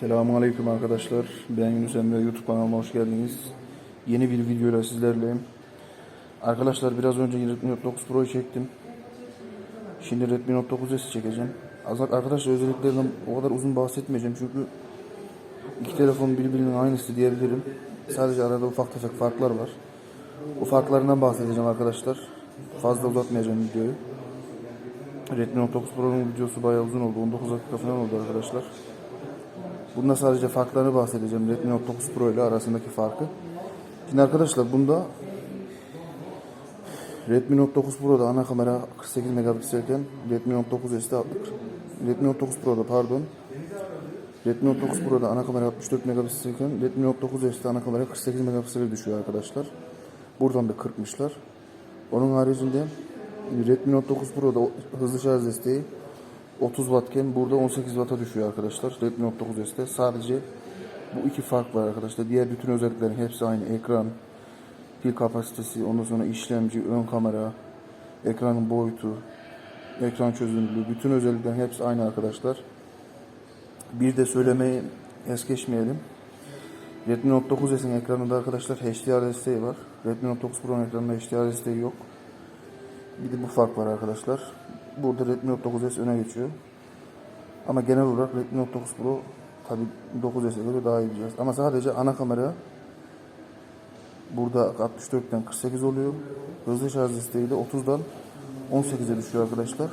Selamun Aleyküm arkadaşlar. Ben Yunus Emre. YouTube kanalıma hoş geldiniz. Yeni bir videoyla sizlerleyim. Arkadaşlar biraz önce Redmi Note 9 Pro'yu çektim. Şimdi Redmi Note 9 S çekeceğim. Az- Arkadaşlar özelliklerinden o kadar uzun bahsetmeyeceğim çünkü iki telefon birbirinin aynısı diyebilirim. Sadece arada ufak tefek farklar var. O farklarından bahsedeceğim arkadaşlar. Fazla uzatmayacağım videoyu. Redmi Note 9 Pro'nun videosu bayağı uzun oldu. 19 dakika falan oldu arkadaşlar. Bunda sadece farklarını bahsedeceğim. Redmi Note 9 Pro ile arasındaki farkı. Şimdi arkadaşlar bunda Redmi Note 9 Pro'da ana kamera 48 megapikselken Redmi Note 9 S'te Redmi Note 9 Pro'da pardon Redmi Note 9 Pro'da ana kamera 64 megapikselken Redmi Note 9 S'te ana kamera 48 megapiksele düşüyor arkadaşlar. Buradan da 40'mışlar. Onun haricinde Redmi Note 9 Pro'da hızlı şarj desteği 30 wattken burada 18 watt'a düşüyor arkadaşlar. Redmi Note 9 S'te sadece bu iki fark var arkadaşlar. Diğer bütün özelliklerin hepsi aynı. Ekran, pil kapasitesi, ondan sonra işlemci, ön kamera, ekranın boyutu, ekran çözünürlüğü, bütün özelliklerin hepsi aynı arkadaşlar. Bir de söylemeyi es geçmeyelim. Redmi Note 9 S'in ekranında arkadaşlar HDR desteği var. Redmi Note 9 Pro'nun ekranında HDR desteği yok. Bir de bu fark var arkadaşlar. Burada Redmi Note 9 S öne geçiyor. Ama genel olarak Redmi Note 9 Pro tabi 9 S'e göre daha iyi cihaz. Ama sadece ana kamera burada 64'ten 48 oluyor. Hızlı şarj desteği de 30'dan 18'e düşüyor arkadaşlar.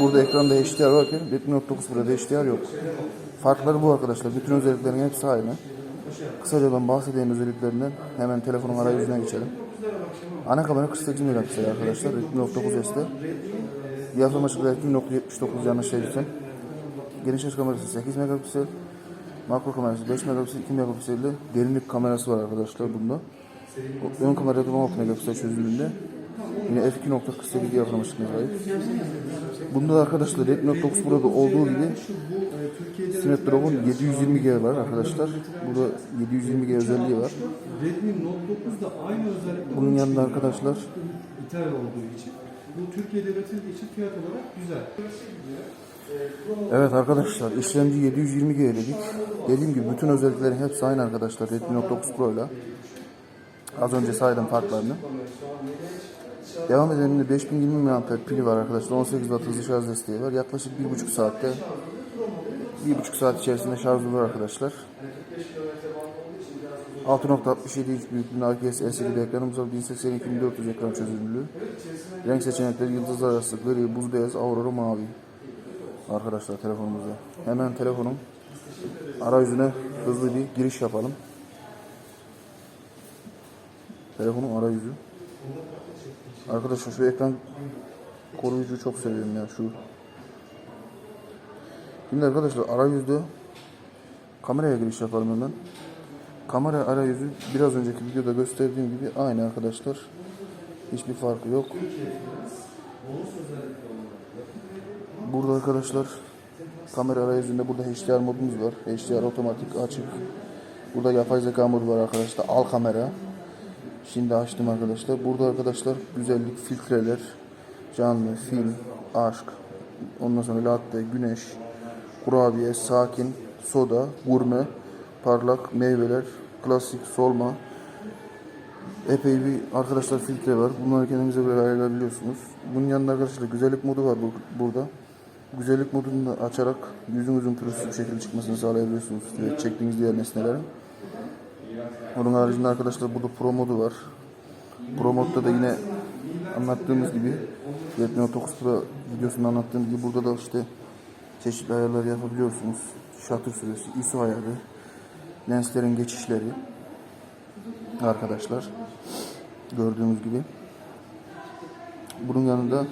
Burada ekranda HDR varken Redmi Note 9 Pro'da HDR yok. Farkları bu arkadaşlar. Bütün özelliklerin hepsi aynı. Kısaca ben bahsedeyim özelliklerinden. Hemen telefonun arayüzüne geçelim. Ana kamera 48 megapiksel arkadaşlar. Redmi Note 9 S'te. Diyafram açıklığı 2.79 yanlış değilsem. Geniş açı kamerası 8 megapiksel. Makro kamerası 5 megapiksel, 2 megapikselde derinlik kamerası var arkadaşlar bunda. Ön kamerada 16 megapiksel çözünürlüğünde. Yine f2.48 diyafram açıklığına sahip. Bunda da arkadaşlar Redmi Note 9 Pro'da olduğu gibi Snapdragon 720G var arkadaşlar. Burada 720G özelliği var. Redmi Note 9 da aynı özellikle Bunun yanında arkadaşlar ithal olduğu için bu Türkiye'de üretildiği için fiyat olarak güzel. Evet arkadaşlar işlemci 720G dedik. Dediğim gibi bütün özelliklerin hepsi aynı arkadaşlar Redmi Note 9 Pro ile. Az önce saydım farklarını. Devam edelim 5020 mAh pili var arkadaşlar. 18 Watt hızlı şarj desteği var. Yaklaşık 1,5 saatte 1,5 saat içerisinde şarj olur arkadaşlar. 6.67 inç büyüklüğünde IPS LCD bir ekranımız var. 1080x1400 ekran çözünürlüğü. Renk seçenekleri yıldızlar arası gri, buz beyaz, aurora mavi arkadaşlar telefonumuzda. Hemen telefonun arayüzüne hızlı bir giriş yapalım. Telefonun arayüzü. Arkadaşlar şu ekran koruyucu çok seviyorum ya şu. Şimdi arkadaşlar arayüzde kameraya giriş yapalım hemen. Kamera arayüzü biraz önceki videoda gösterdiğim gibi aynı arkadaşlar. Hiçbir farkı yok. Burada arkadaşlar kamera arayüzünde burada HDR modumuz var. HDR otomatik açık. Burada yapay zeka modu var arkadaşlar. Al kamera. Şimdi açtım arkadaşlar. Burada arkadaşlar güzellik, filtreler, canlı, film, aşk, ondan sonra latte, güneş, kurabiye, sakin, soda, gurme, parlak, meyveler, klasik, solma. Epey bir arkadaşlar filtre var. Bunları kendinize göre ayarlayabiliyorsunuz. Bunun yanında arkadaşlar güzellik modu var bu- burada. Güzellik modunu da açarak yüzünüzün pürüzsüz bir şekilde çıkmasını sağlayabiliyorsunuz. Evet, çektiğiniz diğer nesnelerin. Onun haricinde arkadaşlar burada Pro modu var. Pro modda da yine anlattığımız gibi Redmi Note 9 Pro videosunda anlattığım gibi burada da işte çeşitli ayarlar yapabiliyorsunuz. Shutter süresi, ISO ayarı, lenslerin geçişleri arkadaşlar gördüğünüz gibi. Bunun yanında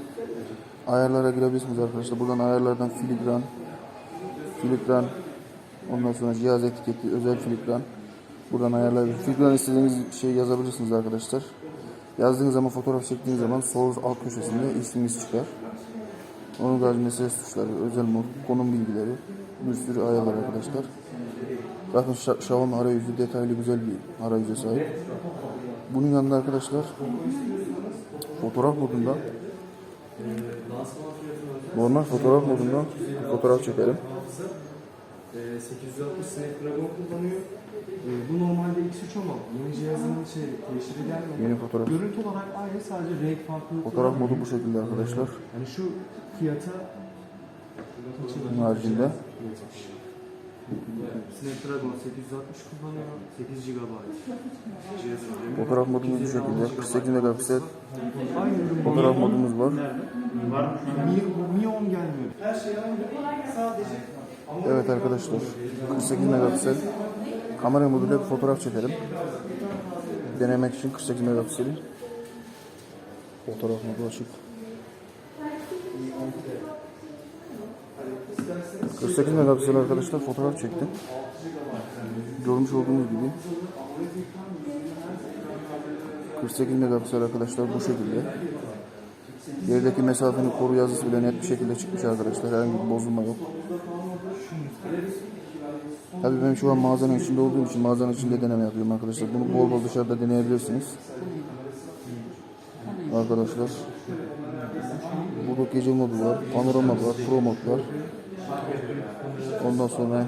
ayarlara girebilirsiniz arkadaşlar. Buradan ayarlardan filigran, filigran, ondan sonra cihaz etiketi, özel filigran. Buradan ayarlayabilirsiniz. Filigran istediğiniz şeyi yazabilirsiniz arkadaşlar. Yazdığınız zaman fotoğraf çektiğiniz zaman sol alt köşesinde isminiz çıkar. Onun haricinde ses tuşları, özel mod, konum bilgileri, bir sürü ayar var arkadaşlar. Sha- Xiaomi arayüzü detaylı güzel bir arayüze sahip. Bunun yanında arkadaşlar fotoğraf modunda normal fotoğraf modunda fotoğraf çekelim. Ee, 860 Snapdragon kullanıyor. Bu normalde X3 ama yeni cihazının şey teşhiri gelmedi. Yeni fotoğraf. Görüntü olarak aynı sadece renk farklılıkları Fotoğraf modu bu şekilde arkadaşlar. Yani şu fiyata haricinde Snapdragon 860 kullanıyor. 8 GB. Cihazın fotoğraf modumuz bu şekilde. 48 megapiksel Aynı ürün fotoğraf modumuz var. Mi, Mi 10 gelmiyor. Her şey aynı. Sadece Evet arkadaşlar 48 megapiksel kamera moduyla bir fotoğraf çekelim. Denemek için 48 megapikseli fotoğraf modu açık. 48 megapiksel arkadaşlar fotoğraf çektim. Görmüş olduğunuz gibi 48 megapiksel arkadaşlar bu şekilde. Yerdeki mesafenin koru yazısı bile net bir şekilde çıkmış arkadaşlar. Herhangi bir bozulma yok. Tabii ben şu an mağazanın içinde olduğum için mağazanın içinde deneme yapıyorum arkadaşlar. Bunu bol bol dışarıda deneyebilirsiniz. Arkadaşlar. Burada gece modu var, panorama var, pro mod var. Ondan sonra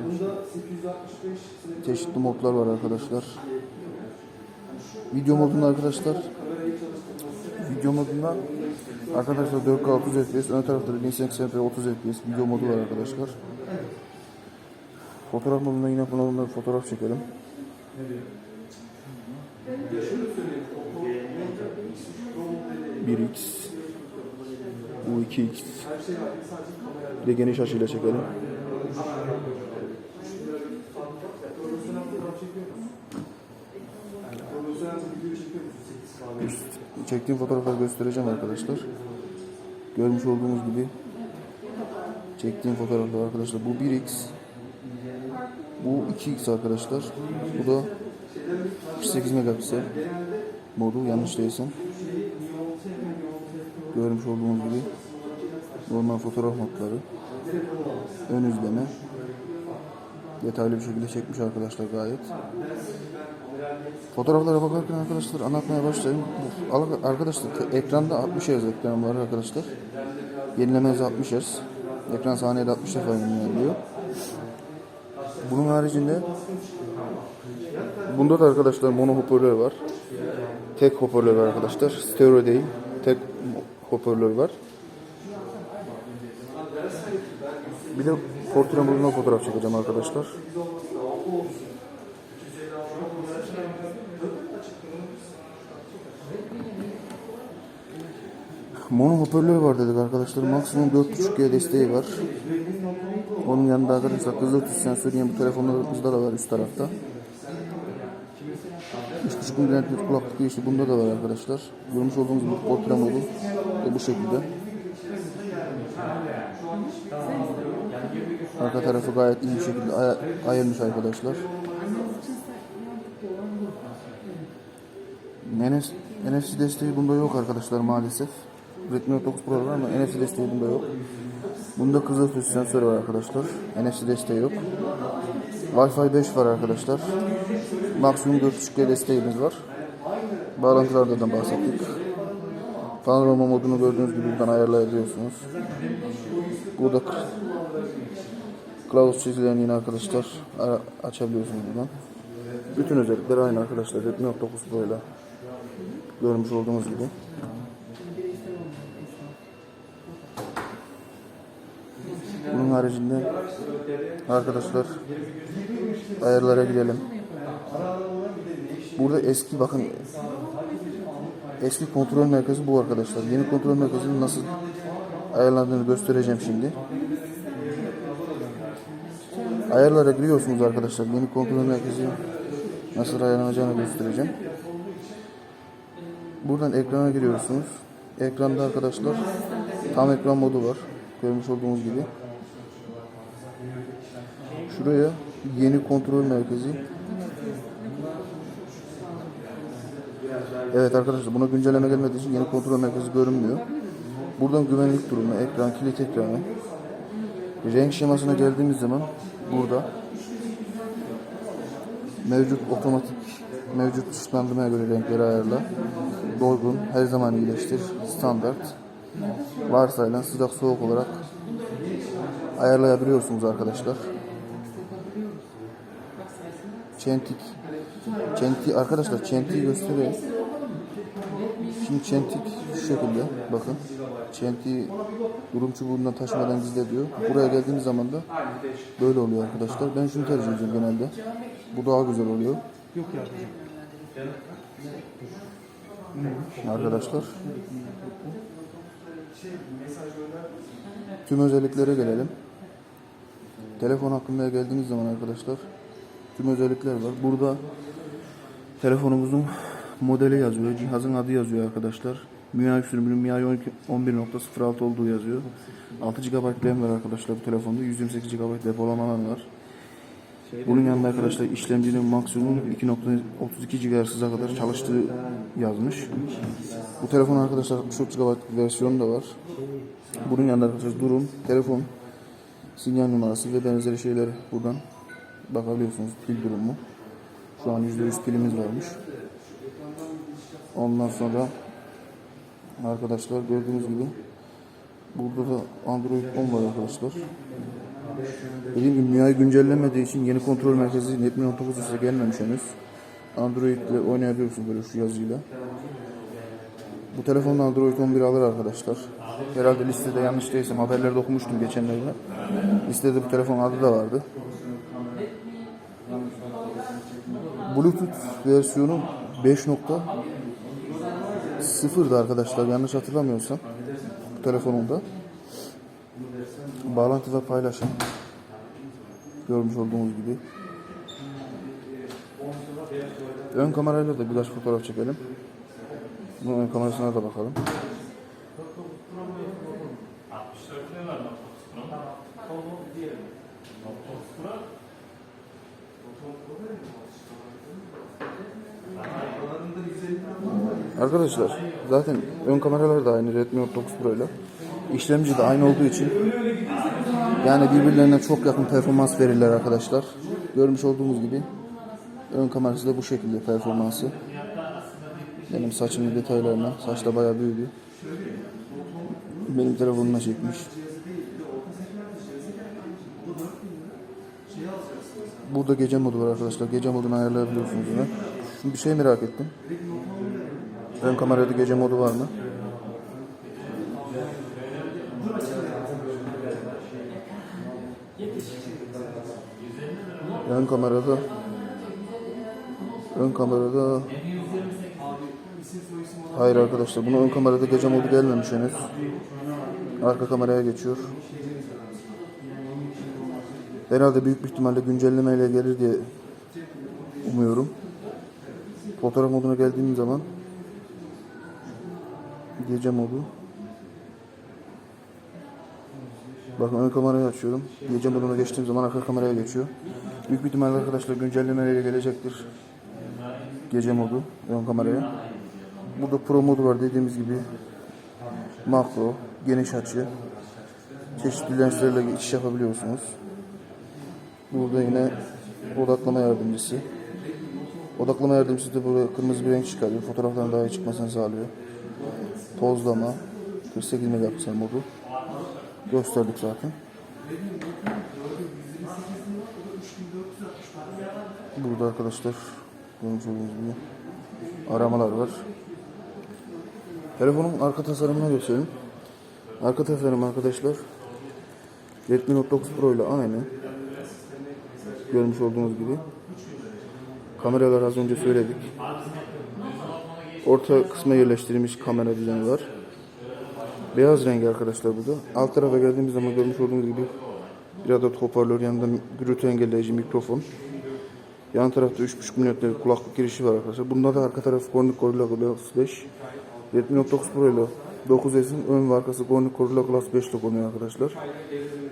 çeşitli modlar var arkadaşlar. Video modunda arkadaşlar video modunda arkadaşlar 4K 30 FPS ön tarafta da 1080p 30 FPS video modu var arkadaşlar. Fotoğraf modunda yine bununla fotoğraf çekelim. Bir x bu 2x bir de geniş açıyla çekelim. Çektiğim fotoğrafları göstereceğim arkadaşlar. Görmüş olduğunuz gibi çektiğim fotoğraflar arkadaşlar. Bu 1x bu 2x arkadaşlar. Bu da 48 megapiksel modu yanlış değilsem. Görmüş olduğunuz gibi normal fotoğraf modları. Ön izleme. Detaylı bir şekilde çekmiş arkadaşlar gayet. Fotoğraflara bakarken arkadaşlar anlatmaya başlayayım. Arkadaşlar ekranda 60 Hz ekran var arkadaşlar. Yenileme hızı 60 Hz. Ekran saniyede 60 defa yenileniyor. Bunun haricinde bunda da arkadaşlar mono hoparlör var. Tek hoparlör var arkadaşlar. Stereo değil. Tek hoparlör var. Bir de portre moduna fotoğraf çekeceğim arkadaşlar. Mono hoparlör var dedik arkadaşlar. Maksimum 4.5G desteği var. Onun yanında arkadaşlar kızılötüs sensörü yine bu telefonlarımızda da var üst tarafta. 3.5 mm kulaklık girişi bunda da var arkadaşlar. Görmüş olduğunuz bu portre modu bu şekilde. Arka tarafı gayet iyi bir şekilde ay- ayırmış arkadaşlar. NFC, NFC desteği bunda yok arkadaşlar maalesef. Redmi Note 9 Pro var ama NFC desteği bunda yok. Bunda kızılötüs sensörü var arkadaşlar. NFC desteği yok. Wi-Fi 5 var arkadaşlar. Maksimum 4.5G desteğimiz var. Bağlantılardan da bahsettik. Panorama modunu gördüğünüz gibi buradan ayarlayabiliyorsunuz. Burada kılavuz çizgilerini yine arkadaşlar açabiliyorsunuz buradan. Bütün özellikler aynı arkadaşlar. Redmi Note 9 Pro ile görmüş olduğunuz gibi. Bunun haricinde arkadaşlar ayarlara gidelim. Burada eski bakın eski kontrol merkezi bu arkadaşlar. Yeni kontrol merkezinin nasıl ayarlandığını göstereceğim şimdi. Ayarlara giriyorsunuz arkadaşlar. Yeni kontrol merkezi nasıl ayarlanacağını göstereceğim. Buradan ekrana giriyorsunuz. Ekranda arkadaşlar tam ekran modu var. Görmüş olduğunuz gibi. Şuraya yeni kontrol merkezi. Evet arkadaşlar buna güncelleme gelmediği için yeni kontrol merkezi görünmüyor. Buradan güvenlik durumu, ekran, kilit ekranı. Renk şemasına geldiğimiz zaman burada mevcut otomatik mevcut ışıklandırmaya göre renkleri ayarla. Doygun, her zaman iyileştir, standart. Varsayılan sıcak soğuk olarak ayarlayabiliyorsunuz arkadaşlar. Çentik. Çentik arkadaşlar çentiği göstereyim. Şimdi çentik şu şekilde bakın. Çentiği durum çubuğundan taşmadan gizle diyor. Buraya geldiğimiz zaman da böyle oluyor arkadaşlar. Ben şunu tercih ediyorum genelde. Bu daha güzel oluyor Yok ya arkadaşlar. Tüm özelliklere gelelim. Telefon hakkında geldiğiniz zaman arkadaşlar tüm özellikler var. Burada telefonumuzun modeli yazıyor, cihazın adı yazıyor arkadaşlar. MIUI sürümünün MIUI 12 11.06 olduğu yazıyor. 6 GB RAM var arkadaşlar bu telefonda. 128 GB depolama alanı var. Bunun yanında arkadaşlar işlemcinin maksimum 2.32 GHz'a kadar çalıştığı yazmış. Bu telefon arkadaşlar 64 GB versiyonu da var. Bunun yanında arkadaşlar durum, telefon, sinyal numarası ve benzeri şeyler buradan bakabiliyorsunuz pil durumu. Şu an %100 pilimiz varmış. Ondan sonra arkadaşlar gördüğünüz gibi burada da Android 10 var arkadaşlar. Dediğim gibi MIUI güncellenmediği için yeni kontrol merkezi Netmin 19 üstüne gelmemiş henüz. Android ile oynayabiliyorsunuz böyle şu yazıyla. Bu telefonla Android 11 alır arkadaşlar. Herhalde listede yanlış değilsem haberlerde okumuştum geçenlerde. Listede bu telefon adı da vardı. Bluetooth versiyonu 5.0'da arkadaşlar yanlış hatırlamıyorsam bu telefonumda. Bağlantı ve görmüş olduğunuz gibi. Ön kamerayla da birkaç fotoğraf çekelim. Bunun ön kamerasına da bakalım. Arkadaşlar zaten ön kameralar da aynı Redmi Note 9 Pro ile. İşlemci de aynı olduğu için yani birbirlerine çok yakın performans verirler arkadaşlar. Görmüş olduğumuz gibi ön kamerası da bu şekilde performansı. Benim saçımın detaylarına. Saç da bayağı büyüdü. Benim telefonuma çekmiş. Burada gece modu var arkadaşlar. Gece modunu ayarlayabiliyorsunuz yine. Şimdi bir şey merak ettim. Ön kamerada gece modu var mı? Ön kamerada Ön kamerada Hayır arkadaşlar bunu ön kamerada gece modu gelmemiş henüz. Arka kameraya geçiyor. Herhalde büyük bir ihtimalle güncellemeyle gelir diye umuyorum. Fotoğraf moduna geldiğim zaman gece modu Bakın ön kamerayı açıyorum. Gece moduna geçtiğim zaman arka kameraya geçiyor. Büyük bir ihtimalle arkadaşlar güncellemeyle gelecektir. Gece modu ön kameraya. Burada pro modu var dediğimiz gibi. Makro, geniş açı. Çeşitli lenslerle iş yapabiliyorsunuz. Burada yine odaklama yardımcısı. Odaklama yardımcısı da burada kırmızı bir renk çıkarıyor. Fotoğrafların daha iyi çıkmasını sağlıyor. Tozlama, 48 megapiksel modu. Gösterdik zaten. Burada arkadaşlar görmüş gibi aramalar var. Telefonun arka tasarımına göstereyim. Arka tasarım arkadaşlar Redmi Note 9 Pro ile aynı. Görmüş olduğunuz gibi. Kameralar az önce söyledik. Orta kısma yerleştirilmiş kamera düzeni var. Beyaz rengi arkadaşlar bu da. Alt tarafa geldiğimiz zaman görmüş olduğunuz gibi bir adet hoparlör yanında gürültü engelleyici mikrofon. Yan tarafta 3.5 mm'lik kulaklık girişi var arkadaşlar. Bunda da arka taraf Corning Gorilla Glass 5. Redmi Note 9 Pro ile 9S'in ön ve arkası Corning Gorilla Glass 5 ile konuyor arkadaşlar.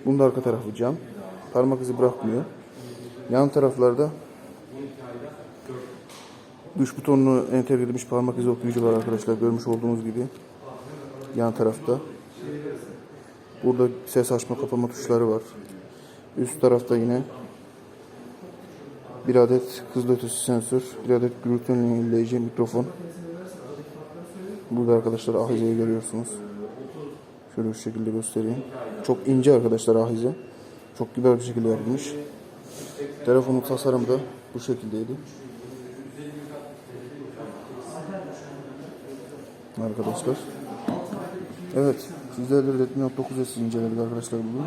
Bunda arka tarafı cam. Parmak izi bırakmıyor. Yan taraflarda Düş butonunu entegre edilmiş parmak izi okuyucu var arkadaşlar. Görmüş olduğunuz gibi. Yan tarafta. Burada ses açma kapama tuşları var. Üst tarafta yine bir adet hızlı ötesi sensör, bir adet gürültü önleyici mikrofon. Burada arkadaşlar ahizeyi görüyorsunuz. Şöyle şu şekilde göstereyim. Çok ince arkadaşlar ahize. Çok güzel bir şekilde yapılmış. Telefonun tasarımı da bu şekildeydi. Arkadaşlar. Evet. Sizlerle Redmi Note 9 S inceledik arkadaşlar bugün.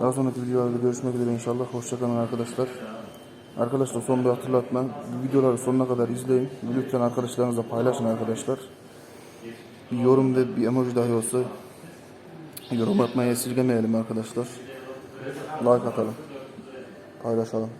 Daha sonraki videolarda görüşmek üzere inşallah. Hoşçakalın arkadaşlar. Arkadaşlar son bir hatırlatma. Bu videoları sonuna kadar izleyin. Lütfen arkadaşlarınızla paylaşın arkadaşlar. Bir yorum ve bir emoji dahi olsa yorum atmayı esirgemeyelim arkadaşlar. Like atalım. Paylaşalım.